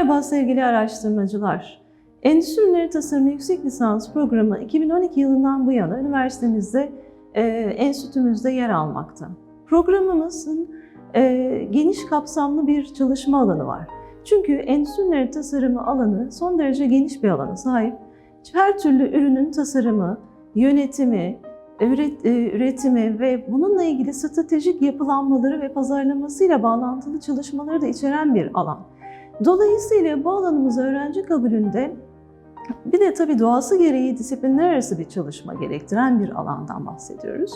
Merhaba sevgili araştırmacılar. Endüstri Ürünleri Tasarımı Yüksek Lisans Programı 2012 yılından bu yana üniversitemizde, e, enstitümüzde yer almakta. Programımızın e, geniş kapsamlı bir çalışma alanı var. Çünkü endüstri ürünleri tasarımı alanı son derece geniş bir alana sahip. Her türlü ürünün tasarımı, yönetimi, üret- e, üretimi ve bununla ilgili stratejik yapılanmaları ve pazarlamasıyla bağlantılı çalışmaları da içeren bir alan. Dolayısıyla bu alanımız öğrenci kabulünde bir de tabii doğası gereği disiplinler arası bir çalışma gerektiren bir alandan bahsediyoruz.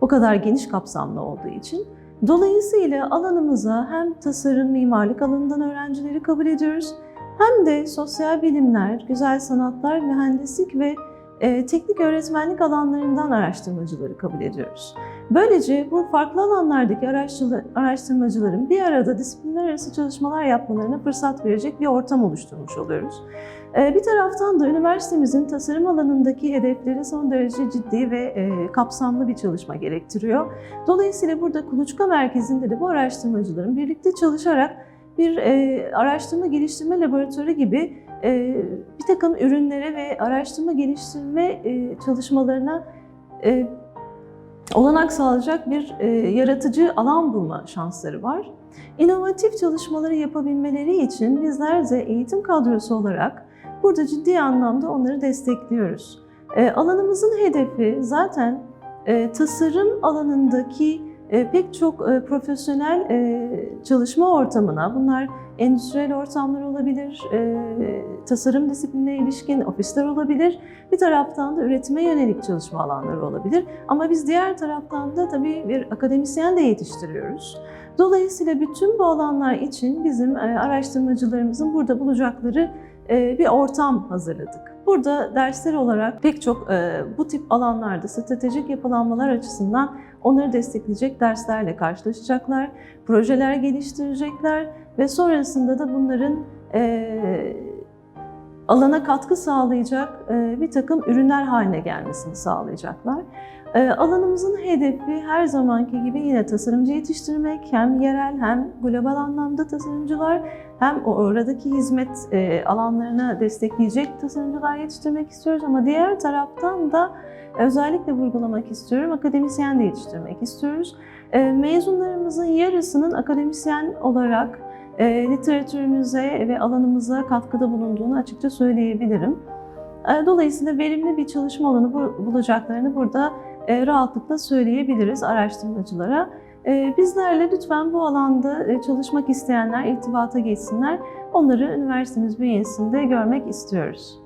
Bu kadar geniş kapsamlı olduğu için. Dolayısıyla alanımıza hem tasarım, mimarlık alanından öğrencileri kabul ediyoruz, hem de sosyal bilimler, güzel sanatlar, mühendislik ve teknik öğretmenlik alanlarından araştırmacıları kabul ediyoruz. Böylece bu farklı alanlardaki araştırma- araştırmacıların bir arada disiplinler arası çalışmalar yapmalarına fırsat verecek bir ortam oluşturmuş oluyoruz. Ee, Bir taraftan da üniversitemizin tasarım alanındaki hedefleri son derece ciddi ve e, kapsamlı bir çalışma gerektiriyor. Dolayısıyla burada Kuluçka Merkezi'nde de bu araştırmacıların birlikte çalışarak bir e, araştırma geliştirme laboratuvarı gibi bir takım ürünlere ve araştırma geliştirme e, çalışmalarına e, olanak sağlayacak bir e, yaratıcı alan bulma şansları var. İnovatif çalışmaları yapabilmeleri için bizler de eğitim kadrosu olarak burada ciddi anlamda onları destekliyoruz. Alanımızın hedefi zaten tasarım alanındaki pek çok e, profesyonel e, çalışma ortamına, bunlar endüstriyel ortamlar olabilir, e, tasarım disiplinine ilişkin ofisler olabilir, bir taraftan da üretime yönelik çalışma alanları olabilir. Ama biz diğer taraftan da tabii bir akademisyen de yetiştiriyoruz. Dolayısıyla bütün bu alanlar için bizim araştırmacılarımızın burada bulacakları bir ortam hazırladık. Burada dersler olarak pek çok bu tip alanlarda stratejik yapılanmalar açısından onları destekleyecek derslerle karşılaşacaklar, projeler geliştirecekler ve sonrasında da bunların e, alana katkı sağlayacak e, bir takım ürünler haline gelmesini sağlayacaklar. E, Alanımızın hedefi her zamanki gibi yine tasarımcı yetiştirmek, hem yerel hem global anlamda tasarımcılar, hem oradaki hizmet e, alanlarına destekleyecek tasarımcılar yetiştirmek istiyoruz ama diğer taraftan da özellikle vurgulamak istiyorum, akademisyen de yetiştirmek istiyoruz. E, Mezunlarımızın yarısının akademisyen olarak e, literatürümüze ve alanımıza katkıda bulunduğunu açıkça söyleyebilirim. Dolayısıyla verimli bir çalışma alanı bu- bulacaklarını burada rahatlıkla söyleyebiliriz araştırmacılara. E, Bizlerle lütfen bu alanda e, çalışmak isteyenler irtibata geçsinler. Onları üniversitemiz bünyesinde görmek istiyoruz.